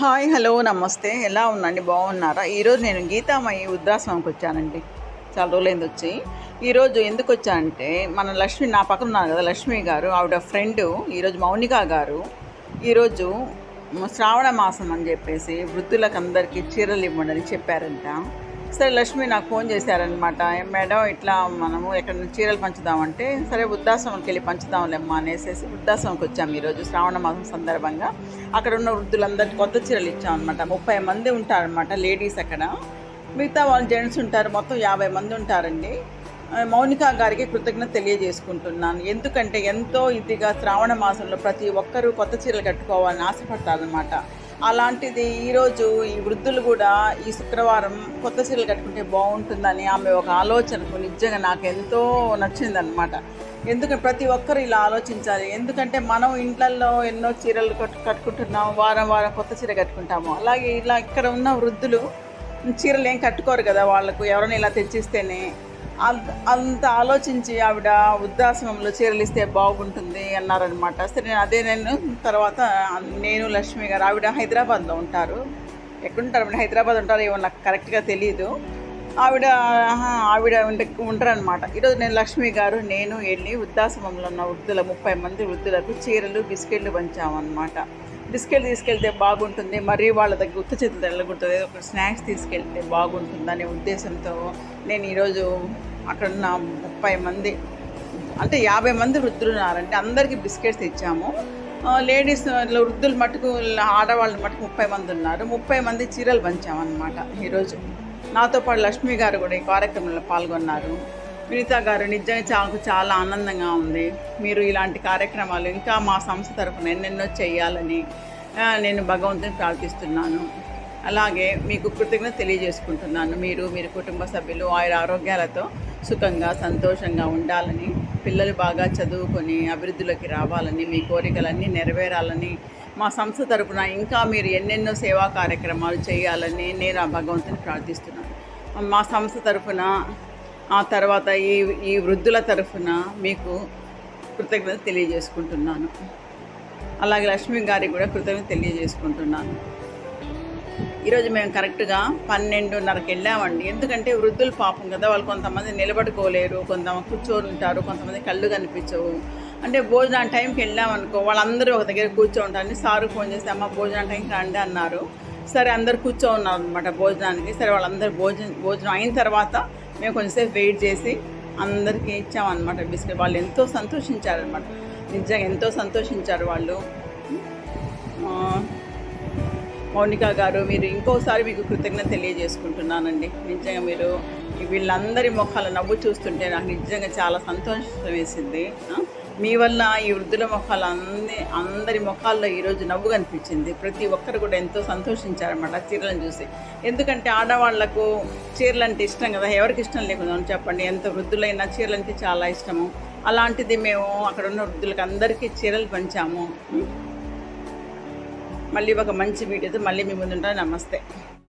Hi hello నమస్తే. ఎలా ఉందండి బాగున్నారా? ఈరోజు నేను గీతామయ్యి వృద్ధాశ్రమంకి వచ్చానండి. చాలా రోజులైంది వచ్చి. ఈరోజు ఎందుకు వచ్చానంటే మన లక్ష్మి నా పక్కన ఉన్నారు కదా లక్ష్మి గారు ఆవిడ ఫ్రెండ్ ఈరోజు మౌనిక గారు. ఈరోజు శ్రావణ మాసం అని చెప్పేసి వృద్ధులకు అందరికీ చీరలు ఇవ్వండి అని చెప్పారంట. సరే లక్ష్మి నాకు ఫోన్ చేశారనమాట మేడం ఇట్లా మనము ఎక్కడ చీరలు పంచుదామంటే సరే వృద్ధాశ్రమంకి వెళ్ళి పంచుదాంలేమ్మా అనేసి వృద్ధాశ్రమంకి వచ్చాము ఈరోజు శ్రావణ మాసం సందర్భంగా. అక్కడ ఉన్న వృద్ధులందరికీ కొత్త చీరలు ఇచ్చామన్నమాట. ముప్పై మంది ఉంటారనమాట లేడీస్ అక్కడ. మిగతా వాళ్ళు జెంట్స్ ఉంటారు మొత్తం యాభై మంది ఉంటారండి. మౌనిక గారికి కృతజ్ఞత తెలియజేసుకుంటున్నాను. ఎందుకంటే ఎంతో ఇదిగా శ్రావణ మాసంలో ప్రతి ఒక్కరూ కొత్త చీరలు కట్టుకోవాలని ఆశపడతారనమాట అలాంటిది ఈరోజు ఈ వృద్ధులు కూడా ఈ శుక్రవారం కొత్త చీరలు కట్టుకుంటే బాగుంటుందని ఆమె ఒక ఆలోచనకు నిజంగా నాకు ఎంతో నచ్చిందనమాట ఎందుకంటే ప్రతి ఒక్కరు ఇలా ఆలోచించాలి. ఎందుకంటే మనం ఇంట్లల్లో ఎన్నో చీరలు కట్టు కట్టుకుంటున్నాం వారం వారం కొత్త చీర కట్టుకుంటాము. అలాగే ఇలా ఇక్కడ ఉన్న వృద్ధులు చీరలు ఏం కట్టుకోరు కదా వాళ్ళకు. ఎవరైనా ఇలా తెచ్చిస్తేనే అంత అంత ఆలోచించి ఆవిడ వృద్ధాశ్రమంలో చీరలిస్తే బాగుంటుంది అన్నారనమాట సరే నేను అదే నేను తర్వాత నేను లక్ష్మి గారు ఆవిడ హైదరాబాద్లో ఉంటారు. ఎక్కడుంటారు? ఆవిడ హైదరాబాద్ ఉంటారు ఏమో నాకు కరెక్ట్గా తెలియదు ఆవిడ ఆవిడ ఉంటారనమాట ఈరోజు నేను లక్ష్మి గారు నేను వెళ్ళి వృద్ధాశ్రమంలో ఉన్న వృద్ధుల ముప్పై మంది వృద్ధులకు చీరలు బిస్కెట్లు పంచామన్నమాట. బిస్కెట్ తీసుకెళ్తే బాగుంటుంది మరి వాళ్ళ దగ్గర గుర్తు చేతులు వెళ్ళకూడదు ఒక స్నాక్స్ తీసుకెళ్తే బాగుంటుందనే ఉద్దేశంతో నేను ఈరోజు అక్కడున్న ముప్పై మంది అంటే యాభై మంది వృద్ధులు ఉన్నారంటే అందరికీ బిస్కెట్స్ ఇచ్చాము లేడీస్ వృద్ధులు మటుకు ఆడవాళ్ళు మటుకు ముప్పై మంది ఉన్నారు. ముప్పై మంది చీరలు పంచామన్నమాట ఈరోజు. నాతో పాటు లక్ష్మి గారు కూడా ఈ కార్యక్రమంలో పాల్గొన్నారు. వినిత గారు నిజంగా చాలా చాలా ఆనందంగా ఉంది. మీరు ఇలాంటి కార్యక్రమాలు ఇంకా మా సంస్థ తరఫున ఎన్నెన్నో చేయాలని నేను భగవంతుని ప్రార్థిస్తున్నాను. అలాగే మీకు కృతజ్ఞత తెలియజేసుకుంటున్నాను. మీరు మీరు కుటుంబ సభ్యులు ఆయన ఆరోగ్యాలతో సుఖంగా సంతోషంగా ఉండాలని పిల్లలు బాగా చదువుకొని అభివృద్ధిలోకి రావాలని మీ కోరికలన్నీ నెరవేరాలని మా సంస్థ తరపున ఇంకా మీరు ఎన్నెన్నో సేవా కార్యక్రమాలు చేయాలని నేను ఆ భగవంతుని ప్రార్థిస్తున్నాను. మా సంస్థ తరపున ఆ తర్వాత ఈ ఈ వృద్ధుల తరఫున మీకు కృతజ్ఞత తెలియజేసుకుంటున్నాను. అలాగే లక్ష్మి గారికి కూడా కృతజ్ఞత తెలియజేసుకుంటున్నాను. ఈరోజు మేము కరెక్ట్గా పన్నెండున్నరకు వెళ్ళామండి. ఎందుకంటే వృద్ధులు పాపం కదా వాళ్ళు కొంతమంది నిలబడుకోలేరు కొంతమంది కూర్చొని ఉంటారు కొంతమంది కళ్ళు కనిపించవు. అంటే భోజనం టైంకి వెళ్ళామనుకో వాళ్ళందరూ ఒక దగ్గర కూర్చోంటారని సారు ఫోన్ చేసి అమ్మ భోజనం టైంకి రండి అన్నారు. సరే అందరు కూర్చో ఉన్నారు అనమాట భోజనానికి. సరే వాళ్ళందరూ భోజనం భోజనం అయిన తర్వాత మేము కొంచెంసేపు వెయిట్ చేసి అందరికీ ఇచ్చామన్నమాట బిస్కెట్. వాళ్ళు ఎంతో సంతోషించారనమాట నిజంగా ఎంతో సంతోషించారు వాళ్ళు. మౌనిక గారు మీరు ఇంకోసారి మీకు కృతజ్ఞత తెలియజేసుకుంటున్నానండి. నిజంగా మీరు వీళ్ళందరి ముఖాల నవ్వు చూస్తుంటే నాకు నిజంగా చాలా సంతోషం వేసింది. మీ వల్ల ఈ వృద్ధుల ముఖాలు అన్ని అందరి ముఖాల్లో ఈరోజు నవ్వు కనిపించింది. ప్రతి ఒక్కరు కూడా ఎంతో సంతోషించారన్నమాట చీరలను చూసి. ఎందుకంటే ఆడవాళ్ళకు చీరలు అంటే ఇష్టం కదా ఎవరికి ఇష్టం లేకుండా చెప్పండి. ఎంత వృద్ధులైనా చీరలు అంటే చాలా ఇష్టము. అలాంటిది మేము అక్కడ ఉన్న వృద్ధులకు అందరికీ చీరలు పంచాము. మళ్ళీ ఒక మంచి వీడియోతో మళ్ళీ మీ ముందుంటా నమస్తే.